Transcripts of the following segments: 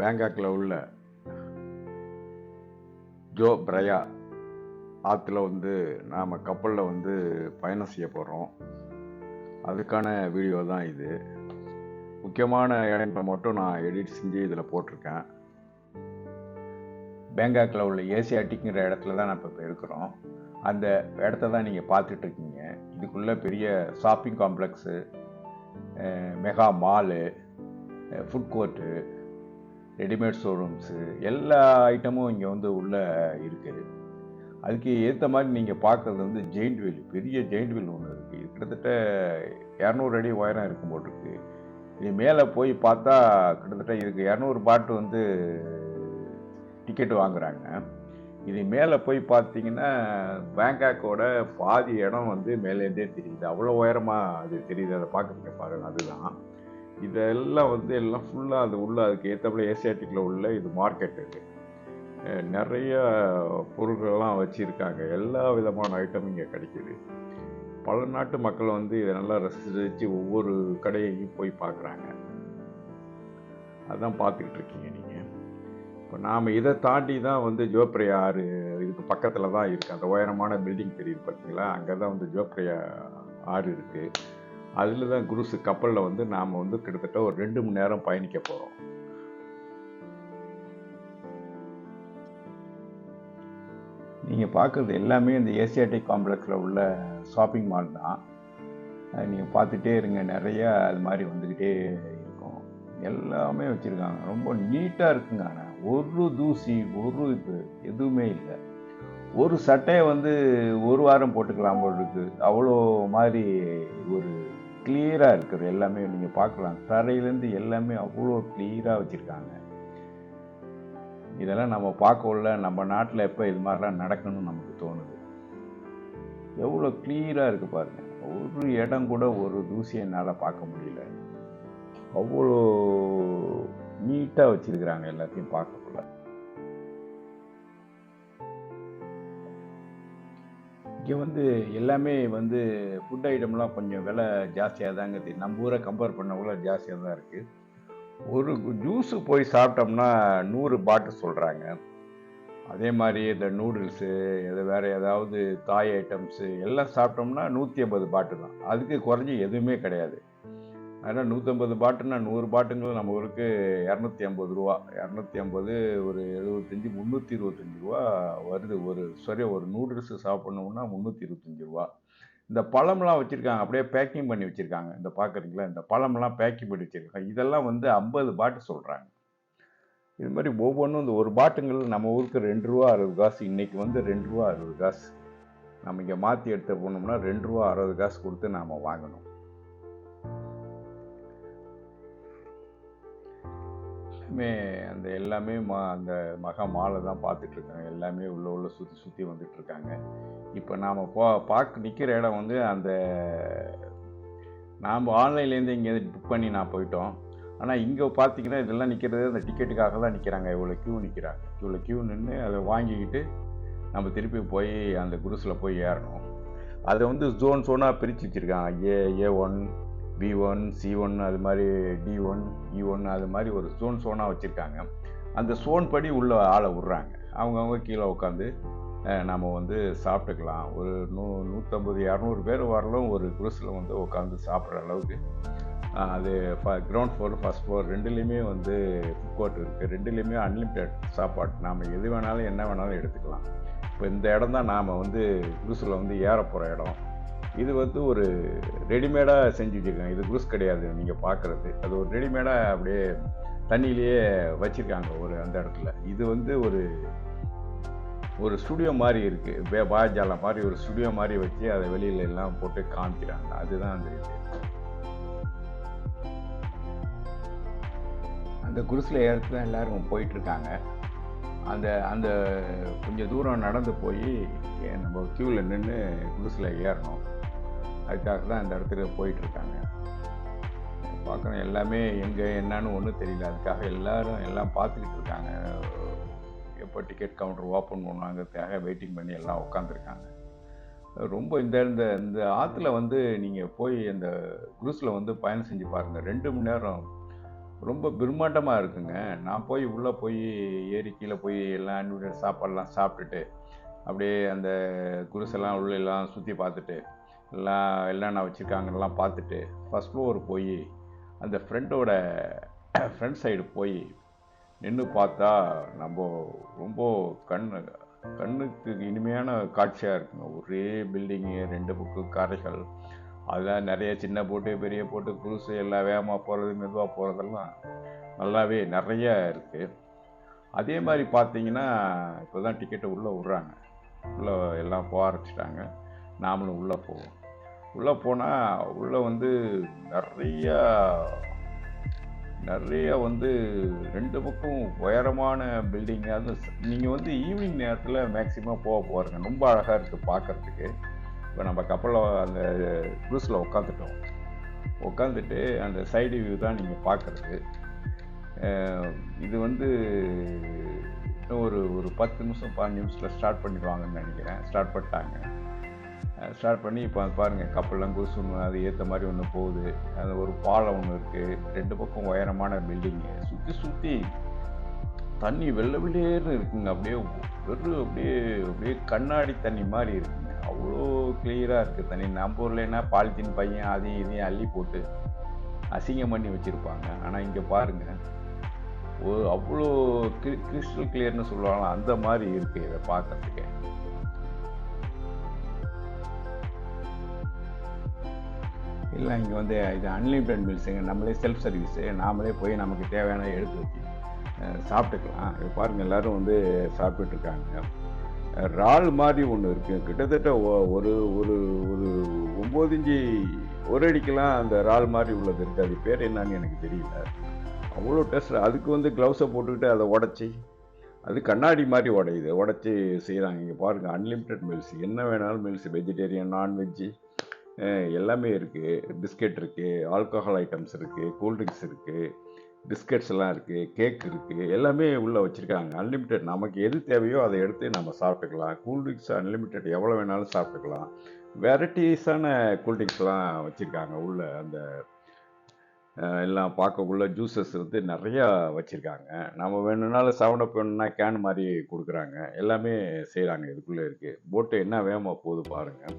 பேங்காக்கில் உள்ள ஜோ பிரயா ஆற்றுல வந்து நாம் கப்பலில் வந்து பயணம் செய்ய போகிறோம் அதுக்கான வீடியோ தான் இது. முக்கியமான இடங்களை மட்டும் நான் எடிட் செஞ்சு இதில் போட்டிருக்கேன். பேங்காக்கில் உள்ள ஏசியாட்டிக்கிற இடத்துல தான் நான் இப்போ இருக்கிறோம். அந்த இடத்த தான் நீங்கள் பார்த்துட்ருக்கீங்க இதுக்குள்ளே பெரிய shopping complex mega mall food court readymade showrooms எல்லா ஐட்டமும் இங்கே வந்து உள்ளே இருக்குது. அதுக்கு ஏற்ற மாதிரி நீங்கள் பார்க்குறது வந்து ஜெயிண்ட் வீல் பெரிய ஜெயிண்ட் வீல் ஒன்று இருக்குது இது கிட்டத்தட்ட இரநூறு அடி உயரம் இருக்கும் போட்டிருக்கு இது மேலே போய் பார்த்தா கிட்டத்தட்ட இதுக்கு இரநூறு பாட்டு வந்து டிக்கெட் வாங்குகிறாங்க இது மேலே போய் பார்த்தீங்கன்னா பேங்காக்கோட பாதி இடம் வந்து மேலேருந்தே தெரியுது. அவ்வளோ உயரமாக அது தெரியுது. அதை பார்க்குறீங்க பாருங்கள் அதுதான். இதெல்லாம் வந்து எல்லாம் ஃபுல்லாக அது உள்ள அதுக்கு ஏற்றபடி ஏசியாட்டிக்கில் உள்ள இது மார்க்கெட் இருக்குது நிறைய பொருட்கள்லாம் வச்சுருக்காங்க. எல்லா விதமான ஐட்டமும் இங்கே கிடைக்கிது. பல நாட்டு மக்கள் வந்து இதை நல்லா ரசித்து ஒவ்வொரு கடையையும் போய் பார்க்குறாங்க அதான் பார்த்துக்கிட்டு இருக்கீங்க நீங்கள் இப்போ நாம் இதை தாண்டி தான் வந்து ஜோப்ரியா ஆறு இதுக்கு பக்கத்தில் தான் இருக்குது அந்த உயரமான பில்டிங் தெரியுது பார்த்தீங்களா அங்கே தான் வந்து ஜோப்ரியா ஆறு இருக்குது அதில் தான் குருசு கப்பலில் வந்து நாம் வந்து கிட்டத்தட்ட ஒரு ரெண்டு மணி நேரம் பயணிக்க போகிறோம் நீங்கள் பார்க்குறது எல்லாமே இந்த ஏசியாட்டிக் காம்ப்ளெக்ஸில் உள்ள ஷாப்பிங் மால் தான். நீங்கள் பார்த்துட்டே இருங்க நிறையா அது மாதிரி வந்துக்கிட்டே இருக்கும். எல்லாமே வச்சுருக்காங்க. ரொம்ப நீட்டாக இருக்குங்க ஆனால் ஒரு தூசி ஒரு இது எதுவுமே இல்லை. ஒரு சட்டையை வந்து ஒரு வாரம் போட்டுக்கலாம் போல் இருக்குது அவ்வளோ மாதிரி ஒரு கிளியராக இருக்குது. எல்லாமே நீங்கள் பார்க்கலாம். தரையிலேருந்து எல்லாமே அவ்வளோ கிளியராக வச்சுருக்காங்க. இதெல்லாம் நம்ம பார்க்கல நம்ம நாட்டில் எப்போ இது மாதிரிலாம் நடக்கணும்னு நமக்கு தோணுது. எவ்வளோ கிளியராக இருக்குது பாருங்கள் ஒரு இடம் கூட ஒரு தூசியை என்னால் பார்க்க முடியல. அவ்வளோ நீட்டாக வச்சுருக்கிறாங்க எல்லாத்தையும் பார்க்கக்குள்ள. இங்கே வந்து எல்லாமே வந்து ஃபுட் ஐட்டம்லாம் கொஞ்சம் விலை ஜாஸ்தியாக தாங்க தெரியும் நம்ம ஊரை கம்பேர் பண்ணக்குள்ள ஜாஸ்தியாக தான் இருக்குது. ஒரு ஜூஸு போய் சாப்பிட்டோம்னா நூறு பாட்டு சொல்கிறாங்க அதே மாதிரி இந்த நூடுல்ஸு இது வேறு ஏதாவது தாய் ஐட்டம்ஸு எல்லாம் சாப்பிட்டோம்னா நூற்றி ஐம்பது பாட்டு தான். அதுக்கு குறைஞ்சி எதுவுமே கிடையாது. அதனால் நூற்றம்பது பாட்டுன்னா நூறு பாட்டுங்களும் நம்ம ஊருக்கு இரநூத்தி ஐம்பது ரூபா. இரநூத்தி ஐம்பது ஒரு எழுபத்தஞ்சி முந்நூற்றி இருபத்தஞ்சி ரூபா வருது. ஒரு சரி ஒரு நூடுல்ஸு சாப்பிட்ணுன்னா முந்நூற்றி இருபத்தஞ்சி ரூபா. இந்த பழம்லாம் வச்சுருக்காங்க. அப்படியே பேக்கிங் பண்ணி வச்சுருக்காங்க. இந்த பார்க்குறீங்களா இந்த பழம்லாம் பேக்கிங் பண்ணி வச்சுருக்காங்க. இதெல்லாம் வந்து ஐம்பது பாட்டு சொல்கிறாங்க இது மாதிரி ஒவ்வொன்றும் இந்த ஒரு பாட்டுங்கள் நம்ம ஊருக்கு ரெண்டு ரூபா அறுபது காசு. இன்றைக்கி வந்து ரெண்டு ரூபா அறுபது காசு. நம்ம இங்கே மாற்றி எடுத்து போனோம்னா ரெண்டு ரூபா அறுபது காசு கொடுத்து நாம் வாங்கணும். எல்லாமே அந்த எல்லாமே மா அந்த மகா மாலை தான் பார்த்துட்ருக்காங்க. எல்லாமே உள்ள உள்ள சுற்றி சுற்றி வந்துட்டுருக்காங்க இப்போ நாம் போ பார்க்க நிற்கிற இடம் வந்து அந்த நாம் ஆன்லைன்லேருந்து இங்கேருந்து புக் பண்ணி நான் போயிட்டோம். ஆனால் இங்கே பார்த்தீங்கன்னா இதெல்லாம் நிற்கிறது அந்த டிக்கெட்டுக்காக தான் நிற்கிறாங்க இவ்வளோ க்யூ நிற்கிறாங்க இவ்வளோ க்யூ நின்று அதை வாங்கிக்கிட்டு நம்ம திருப்பி போய் அந்த குருஸில் போய் ஏறணும். அதை வந்து ஜோன் ஜோனாக பிரித்து வச்சுருக்காங்க. A A one B one C one அது மாதிரி டி ஒன் இ ஒன் அது மாதிரி ஒரு சோன் சோனாக வச்சுருக்காங்க. அந்த சோன் படி உள்ள ஆளை விட்றாங்க. அவங்கவுங்க கீழே உட்காந்து நம்ம வந்து சாப்பிட்டுக்கலாம். ஒரு நூ நூற்றம்பது இரநூறு பேர் வரலும் ஒரு குரூஸில் வந்து உட்காந்து சாப்பிட்ற அளவுக்கு அது ஃப கிரவுண்ட் ஃப்ளோர் ஃபஸ்ட் ஃப்ளோர் ரெண்டுலேயுமே வந்து ஃபுட் கோர்ட் இருக்குது ரெண்டுலேயுமே அன்லிமிட்டெட் சாப்பாடு. நாம் எது வேணாலும் என்ன வேணாலும் எடுத்துக்கலாம். இப்போ இந்த இடம் தான் நாம் வந்து குரூஸில் வந்து ஏற போகிற இடம். இது வந்து ஒரு ரெடிமேடாக செஞ்சு வச்சுருக்காங்க இது குரூஸ் கிடையாது நீங்கள் பார்க்குறது அது ஒரு ரெடிமேடாக அப்படியே தண்ணியிலேயே வச்சுருக்காங்க ஒரு அந்த இடத்துல. இது வந்து ஒரு ஒரு ஸ்டுடியோ மாதிரி இருக்குது பாஜாலம் மாதிரி ஒரு ஸ்டுடியோ மாதிரி வச்சு அதை வெளியில எல்லாம் போட்டு காமிக்கிறாங்க. அதுதான் அந்த இது. அந்த குருசில் ஏறத்து தான் எல்லோரும் போயிட்டுருக்காங்க. அந்த அந்த கொஞ்சம் தூரம் நடந்து போய் நம்ம க்யூவில் நின்று குருசில் ஏறணும். அதுக்காக தான் இந்த இடத்துக்கு போயிட்டுருக்காங்க. பார்க்கணும் எல்லாமே எங்கே என்னன்னு ஒன்றும் தெரியல. அதுக்காக எல்லோரும் எல்லாம் பார்த்துக்கிட்டு இருக்காங்க எப்போ டிக்கெட் கவுண்டர் ஓப்பன் பண்ணுவாங்கிறதுக்காக வெயிட்டிங் பண்ணி எல்லாம் உட்காந்துருக்காங்க. ரொம்ப இந்த இந்த இந்த ஆற்றுல வந்து நீங்கள் போய் அந்த குரூஸில் வந்து பயணம் செஞ்சு பாருங்கள் ரெண்டு மணி நேரம் ரொம்ப பிரம்மாண்டமாக இருக்குங்க. நான் போய் உள்ளே போய் ஏரி கீழே போய் எல்லாம் அன்லிமிட்டட் சாப்பாடெல்லாம் சாப்பிட்டுட்டு அப்படியே அந்த குருசெல்லாம் உள்ளெல்லாம் சுற்றி பார்த்துட்டு எல்லாம் என்னென்ன வச்சுருக்காங்கலாம் பார்த்துட்டு ஃபஸ்ட் ஃப்ளோர் போய் அந்த ஃப்ரெண்டோட ஃப்ரண்ட் சைடு போய் நின்று பார்த்தா நம்ம ரொம்ப கண் கண்ணுக்கு இனிமையான காட்சியாக இருக்குங்க. ஒரே பில்டிங்கு ரெண்டு புக்கு கரைகள் அதெல்லாம் நிறைய சின்ன போட்டு பெரிய போட்டு குருசு எல்லாம் வேகமாக போகிறது மெதுவாக போகிறதெல்லாம் நல்லாவே நிறைய இருக்குது அதே மாதிரி பார்த்தீங்கன்னா இப்போ தான் டிக்கெட்டை உள்ளே விட்றாங்க. உள்ளே எல்லாம் போக ஆரம்பிச்சிட்டாங்க. நாமளும் உள்ளே போவோம். உள்ளே போனால் உள்ளே வந்து நிறையா நிறைய வந்து ரெண்டு பக்கம் உயரமான பில்டிங் அது நீங்கள் வந்து ஈவினிங் நேரத்தில் மேக்ஸிமம் போக போகிறீங்க ரொம்ப அழகாக இருக்குது பார்க்குறதுக்கு இப்போ நம்ம கப்பலில் அந்த க்ரூஸில் உட்காந்துட்டோம் உட்காந்துட்டு அந்த சைடு வியூ தான் நீங்கள் பார்க்குறது இது வந்து இன்னும் ஒரு ஒரு பத்து நிமிஷம் பதினஞ்சு நிமிஷத்தில் ஸ்டார்ட் பண்ணிடுவாங்கன்னு நினைக்கிறேன். ஸ்டார்ட் பண்ணிட்டாங்க. ஸ்டார்ட் பண்ணி இப்போ பாருங்கள் கப்பல்லாம் குருசு ஒன்று அது ஏற்ற மாதிரி ஒன்று போகுது. அது ஒரு பாலம் ஒன்று இருக்குது ரெண்டு பக்கம் உயரமான பில்டிங்கு சுற்றி சுற்றி தண்ணி வெள்ளை வெளியேறு இருக்குங்க. அப்படியே வெறும் அப்படியே அப்படியே கண்ணாடி தண்ணி மாதிரி இருக்குங்க. அவ்வளோ கிளியராக இருக்குது தண்ணி நம்ம ஊர்லன்னா பாலித்தீன் பையன் அதையும் இதையும் அள்ளி போட்டு அசிங்கம் பண்ணி வச்சுருப்பாங்க. ஆனால் இங்கே பாருங்கள் ஒரு அவ்வளோ கிரி கிறிஸ்டல் கிளியர்னு சொல்லுவாங்களா அந்த மாதிரி இருக்குது இதை பார்க்கறதுக்கு. இல்லை இங்கே வந்து இது அன்லிமிட்டட் மீல்ஸுங்க நம்மளே செல்ஃப் சர்வீஸு நாமளே போய் நமக்கு தேவையான எடுத்து வச்சு சாப்பிட்டுக்கலாம். இப்போ பாருங்கள் எல்லோரும் வந்து சாப்பிட்டுட்ருக்காங்க இறால் மாதிரி ஒன்று இருக்குது கிட்டத்தட்ட ஒரு ஒரு ஒரு ஒம்பது இஞ்சி ஒரு அடிக்கெல்லாம் அந்த இறால் மாதிரி உள்ளது இருக்குது அது பேர் என்னன்னு எனக்கு தெரியல. அவ்வளோ டெஸ்ட் அதுக்கு வந்து க்ளவுஸை போட்டுக்கிட்டு அதை உடச்சி அது கண்ணாடி மாதிரி உடையுது. உடச்சி செய்கிறாங்க இங்கே பாருங்கள் அன்லிமிட்டெட் மீல்ஸ் என்ன வேணாலும் மீல்ஸ் வெஜிடேரியன் நான்வெஜ்ஜு எல்லாமே இருக்குது பிஸ்கெட் இருக்குது ஆல்கஹால் ஐட்டம்ஸ் இருக்குது கூல்ட்ரிங்க்ஸ் இருக்குது பிஸ்கெட்ஸ் எல்லாம் இருக்குது கேக் இருக்குது எல்லாமே உள்ளே வச்சுருக்காங்க. அன்லிமிட்டெட் நமக்கு எது தேவையோ அதை எடுத்து நம்ம சாப்பிட்டுக்கலாம். கூல்ட்ரிங்க்ஸ் அன்லிமிட்டெட் எவ்வளோ வேணாலும் சாப்பிட்டுக்கலாம். வெரைட்டிஸான கூல்ட்ரிங்க்ஸ்லாம் வச்சுருக்காங்க உள்ள அந்த எல்லாம் பார்க்கக்குள்ள ஜூஸஸ் வந்து நிறையா வச்சுருக்காங்க. நம்ம வேணும்னாலும் செவன் வேணும்னா கேன் மாதிரி கொடுக்குறாங்க. எல்லாமே செய்கிறாங்க இதுக்குள்ளே இருக்குது போட்டு என்ன வேகமாக போகுது பாருங்கள்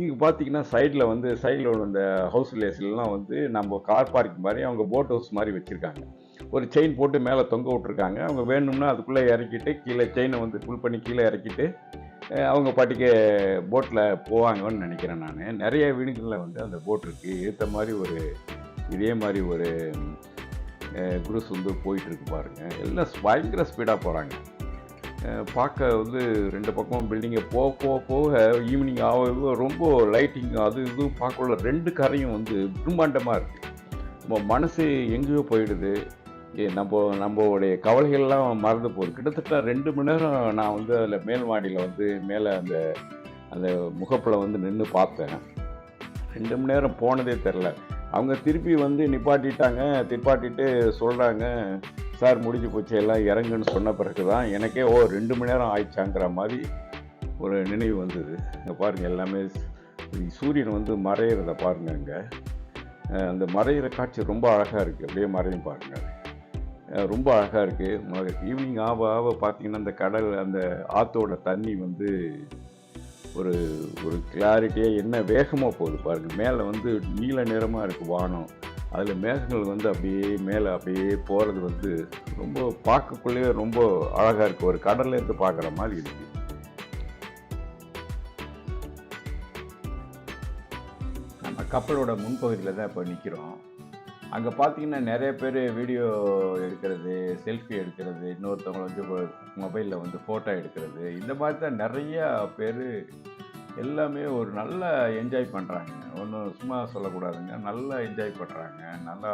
இங்கே பார்த்தீங்கன்னா சைடில் வந்து சைடில் இந்த ஹவுஸ் லேஸ்லாம் வந்து நம்ம கார் பார்க்கிங் மாதிரி அவங்க போட் ஹவுஸ் மாதிரி வச்சுருக்காங்க. ஒரு செயின் போட்டு மேலே தொங்க விட்ருக்காங்க அவங்க வேணும்னா அதுக்குள்ளே இறக்கிட்டு கீழே செயினை வந்து ஃபுல் பண்ணி கீழே இறக்கிட்டு அவங்க பாட்டிக்கு போட்டில் போவாங்கன்னு நினைக்கிறேன் நான். நிறைய வீடுகளில் வந்து அந்த போட் இருக்குது ஏற்ற மாதிரி ஒரு இதே மாதிரி ஒரு குரூஸ் வந்து போயிட்டுருக்கு பாருங்கள் எல்லாம் பயங்கர ஸ்பீடாக போகிறாங்க பார்க்க வந்து ரெண்டு பக்கம் பில்டிங்கை போக போக போக ஈவினிங் ஆக ரொம்ப லைட்டிங் அது இதுவும் பார்க்கல ரெண்டு கரையும் வந்து பிரம்மாண்டமாக இருக்குது நம்ம மனசு எங்கேயோ போயிடுது. ஏ, நம்ம நம்மளுடைய கவலைகள்லாம் மறந்து போகுது. கிட்டத்தட்ட ரெண்டு மணி நேரம் நான் வந்து அதில் மேல் மாடியில் வந்து மேலே அந்த அந்த முகப்பில் வந்து நின்று பார்த்தேன். ரெண்டு மணி நேரம் போனதே தெரில அவங்க திருப்பி வந்து நிப்பாட்டிட்டாங்க நிப்பாட்டிட்டு சொல்கிறாங்க சார் முடிஞ்சு போச்சு எல்லாம் இறங்குன்னு சொன்ன பிறகு தான் எனக்கே ஓ ரெண்டு மணி நேரம் ஆயிடுச்சாங்கிற மாதிரி ஒரு நினைவு வந்தது. இங்கே பாருங்கள் எல்லாமே சூரியன் வந்து மறையிறத பாருங்க அங்கே அந்த மறையிற காட்சி ரொம்ப அழகாக இருக்குது அப்படியே மறையும் பாருங்கள் ரொம்ப அழகாக இருக்குது ஈவினிங் ஆக ஆக பார்த்தீங்கன்னா அந்த கடல் அந்த ஆற்றோட தண்ணி வந்து ஒரு ஒரு கிளாரிட்டியாக என்ன வேகமாக போகுது பாருங்கள் மேலே வந்து நீல நிறமாக இருக்குது வானம். அதில் மேகங்கள் வந்து அப்படியே மேலே அப்படியே போகிறது வந்து ரொம்ப பார்க்கக்குள்ளேயே ரொம்ப அழகாக இருக்குது ஒரு கடல்லேருந்து பார்க்குற மாதிரி இருக்குது நம்ம கப்பலோட முன்பகுதியில் தான் இப்போ நிற்கிறோம் அங்கே பார்த்தீங்கன்னா நிறைய பேர் வீடியோ எடுக்கிறது செல்ஃபி எடுக்கிறது இன்னொருத்தவங்க வந்து மொபைலில் வந்து ஃபோட்டோ எடுக்கிறது. இந்த மாதிரி தான் நிறையா பேர் எல்லாமே ஒரு நல்ல என்ஜாய் பண்ணுறாங்க ஒன்றும் சும்மா சொல்லக்கூடாதுங்க. நல்லா என்ஜாய் பண்ணுறாங்க நல்லா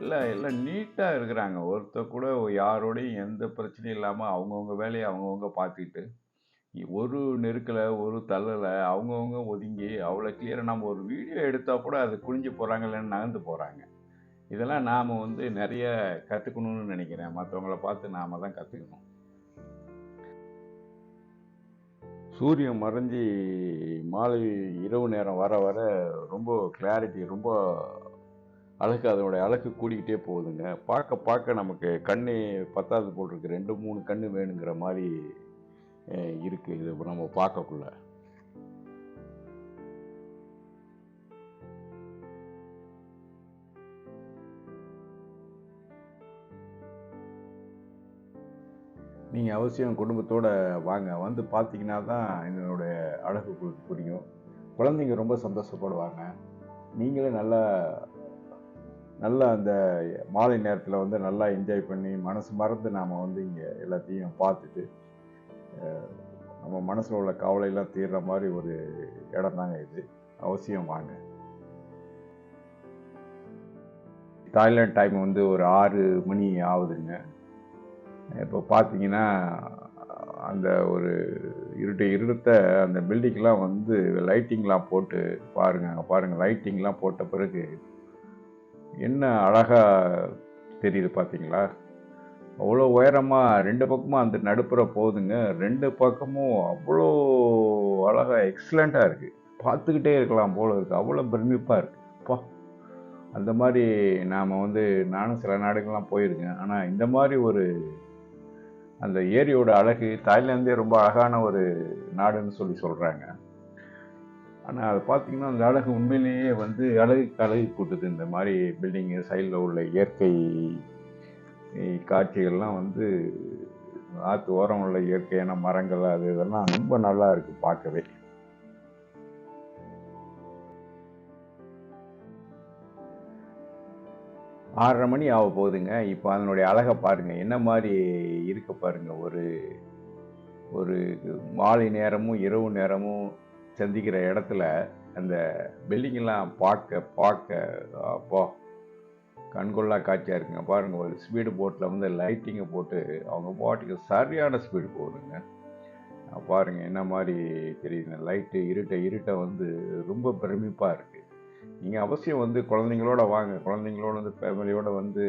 எல்லாம் எல்லாம் நீட்டாக இருக்கிறாங்க. ஒருத்தர் கூட யாரோடையும் எந்த பிரச்சனையும் இல்லாமல் அவங்கவுங்க வேலையை அவங்கவுங்க பார்த்துக்கிட்டு ஒரு நெருக்கலை ஒரு தள்ளலை அவங்கவுங்க ஒதுங்கி அவ்வளோ கிளியராக நம்ம ஒரு வீடியோ எடுத்தால் கூட அது குனிஞ்சு போகிறாங்க இல்லைன்னு நகர்ந்து போகிறாங்க இதெல்லாம் நாம் வந்து நிறைய கற்றுக்கணும்னு நினைக்கிறேன். மற்றவங்கள பார்த்து நாம் தான் கற்றுக்கணும் சூரியன் மறைஞ்சி மாலை இரவு நேரம் வர வர ரொம்ப கிளாரிட்டி ரொம்ப அழகு அதனுடைய அழகு கூடிக்கிட்டே போகுதுங்க. பார்க்க பார்க்க நமக்கு கண்ணு பத்தாவது போட்டிருக்கு ரெண்டு மூணு கண்ணு வேணுங்கிற மாதிரி இருக்குது இது நம்ம பார்க்கக்குள்ள. நீங்கள் அவசியம் குடும்பத்தோடு வாங்க. வந்து பார்த்தீங்கன்னா தான் இதனுடைய அழகு புரியும். குழந்தைங்க ரொம்ப சந்தோஷப்படுவாங்க. நீங்களே நல்லா நல்லா அந்த மாலை நேரத்தில் வந்து நல்லா என்ஜாய் பண்ணி மனசு மறந்து நாம் வந்து இங்கே எல்லாத்தையும் பார்த்துட்டு நம்ம மனசில் உள்ள கவலையெல்லாம் தீர்ற மாதிரி ஒரு இடம் தாங்க இது. அவசியம் வாங்க. தாய்லாண்ட் டைம் வந்து ஒரு ஆறு மணி ஆகுதுங்க. இப்போ பார்த்தீங்கன்னா அந்த ஒரு இருட்டு இருட்ட அந்த பில்டிங்லாம் வந்து லைட்டிங்லாம் போட்டு பாருங்க அங்கே பாருங்கள் லைட்டிங்லாம் போட்ட பிறகு என்ன அழகாக தெரியுது பார்த்தீங்களா? அவ்வளோ உயரமாக ரெண்டு பக்கமும் அந்த நடுப்புற போகுதுங்க ரெண்டு பக்கமும் அவ்வளோ அழகாக எக்ஸலண்ட்டாக இருக்குது பார்த்துக்கிட்டே இருக்கலாம் போல் இருக்குது அவ்வளோ பிரமிப்பாக இருக்குது அப்பா அந்த மாதிரி நாம் வந்து நானும் சில நாடுகள்லாம் போயிருக்கேன். ஆனால் இந்த மாதிரி ஒரு அந்த ஏரியோட அழகு தாய்லாந்தே ரொம்ப அழகான ஒரு நாடுன்னு சொல்லி சொல்கிறாங்க ஆனால் அது பார்த்தீங்கன்னா அந்த அழகு உண்மையிலேயே வந்து அழகு அழகு கூட்டுது. இந்த மாதிரி பில்டிங்கு சைடில் உள்ள இயற்கை காட்சிகள்லாம் வந்து ஆற்று ஓரம் உள்ள இயற்கையான மரங்கள் அது இதெல்லாம் ரொம்ப நல்லா இருக்குது பார்க்கவே. ஆறரை மணி ஆக போகுதுங்க. இப்போ அதனுடைய அழகை பாருங்கள் என்ன மாதிரி இருக்க பாருங்க. ஒரு ஒரு மாலை நேரமும் இரவு நேரமும் சந்திக்கிற இடத்துல அந்த பில்டிங்கெல்லாம் பார்க்க பார்க்க அப்பா கண்கொள்ளா காட்சியாக இருக்குங்க. பாருங்கள் ஒரு ஸ்பீடு போட்டில் வந்து லைட்டிங்கை போட்டு அவங்க பாட்டுக்கு சரியான ஸ்பீடு போகுதுங்க. பாருங்கள் என்ன மாதிரி தெரியுதுங்க. லைட்டு இருட்ட இருட்டை வந்து ரொம்ப பிரமிப்பாக இருக்குது நீங்கள் அவசியம் வந்து குழந்தைங்களோட வாங்க. குழந்தைங்களோட வந்து ஃபேமிலியோட வந்து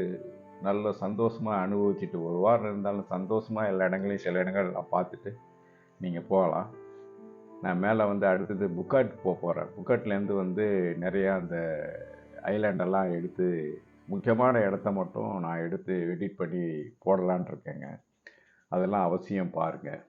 நல்ல சந்தோஷமாக அனுபவிச்சுட்டு ஒரு வாரம் இருந்தாலும் சந்தோஷமாக எல்லா இடங்களையும் சில இடங்கள்லாம் பார்த்துட்டு நீங்கள் போகலாம். நான் மேலே வந்து அடுத்தது புக்காட் போக போகிறேன் புக்காட்லேருந்து வந்து நிறையா அந்த ஐலாண்டெல்லாம் எடுத்து முக்கியமான இடத்த மட்டும் நான் எடுத்து எடிட் பண்ணி போடலான் இருக்கேங்க. அதெல்லாம் அவசியம் பாருங்கள்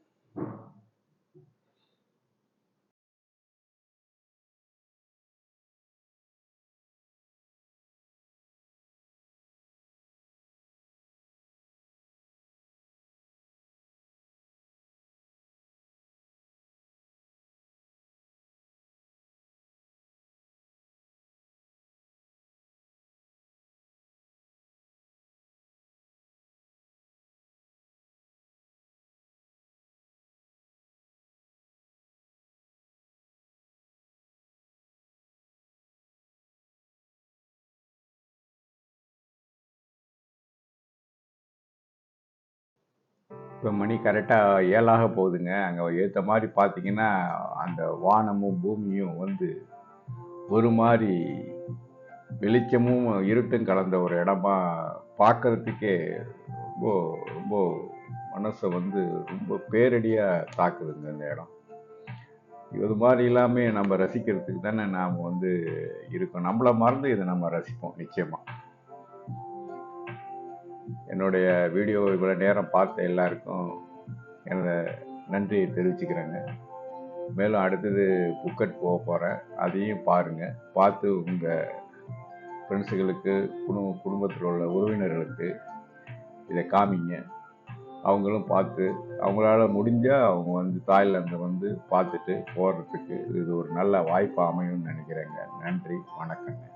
இப்போ மணி கரெக்டாக ஏழாக போகுதுங்க. அங்கே ஏற்ற மாதிரி பார்த்தீங்கன்னா அந்த வானமும் பூமியும் வந்து ஒரு மாதிரி வெளிச்சமும் இருட்டும் கலந்த ஒரு இடமா பார்க்கறதுக்கே ரொம்ப ரொம்ப மனசை வந்து ரொம்ப பேரடியாக தாக்குதுங்க இந்த இடம். இது மாதிரி எல்லாமே நம்ம ரசிக்கிறதுக்கு தானே நாம் வந்து இருக்கோம். நம்மளை மறந்து இதை நம்ம ரசிப்போம் நிச்சயமாக என்னுடைய வீடியோ இவ்வளோ நேரம் பார்த்த எல்லாருக்கும் எனது நன்றியை தெரிவிச்சுக்கிறேங்க. மேலும் அடுத்தது புக்கட் போக போகிறேன் அதையும் பாருங்கள் பார்த்து உங்கள் ஃப்ரெண்ட்ஸுகளுக்கு குடும்ப குடும்பத்தில் உள்ள உறவினர்களுக்கு இதை காமிங்க. அவங்களும் பார்த்து அவங்களால முடிஞ்சால் அவங்க வந்து தாய்லாந்து வந்து பார்த்துட்டு போகிறதுக்கு இது ஒரு நல்ல வாய்ப்பு அமையும்னு நினைக்கிறேங்க. நன்றி வணக்கங்க.